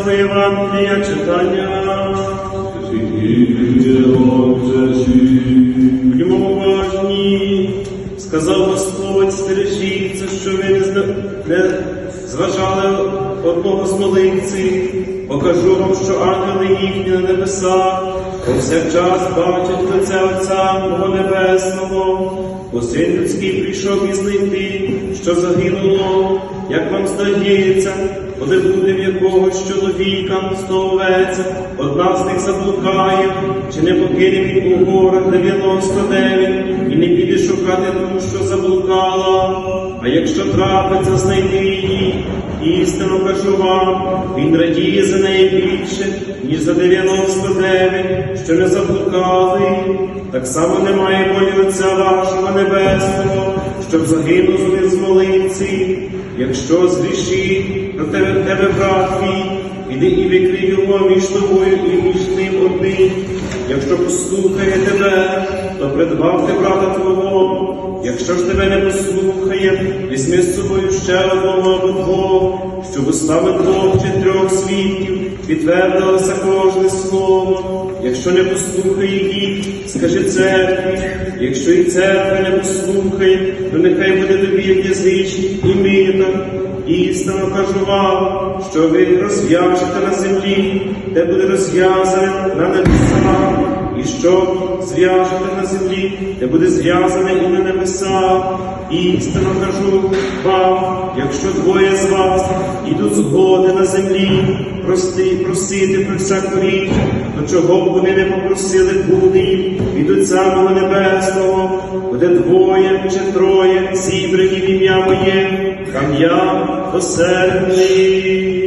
Святого Євангелія читання. Будьмо уважні, сказав Господь, стережіться, що ви не, зважали одного з молитців. Покажу вам, що ангели їхні на небесах повсякчас бачать лице Отця мого Небесного, бо син людський прийшов і знайти, що загинуло, як вам здається, коли буде в якогось чоловіка сто одна з них заблукає, чи не покине він у горах 99 і не піде шукати ту, що заблукала. А якщо трапиться, знайти її, істину кажу вам, він радіє за неї більше, ніж за 99, що не заблукали. Так само немає волі Отця вашого Небесного, щоб загинув з молинці, Якщо згрішить на тебе, тебе брат твій, іди і викрий його між тобою і між ним одним. Якщо послухає тебе, то придбавте брата твого. Якщо ж тебе не послухає, візьми з собою ще одного або щоб устами двох чи трьох свідків підтвердилося кожне слово. Якщо не послухає їх, скажи церкві. Якщо і церква не послухає, то нехай буде тобі як язичник і мита. Істинно кажу вам, що ви розв'яжете на землі, де буде розв'язане на небесах, і що зв'яжете на землі, де буде зв'язане і на небесах. Істинно кажу вам, якщо двоє з вас ідуть згоди на землі, прости, просити про всяку річ, до чого б вони не попросили буде їм від Отця Небесного, буде двоє чи троє зібрані в ім'я моє, там я посередний.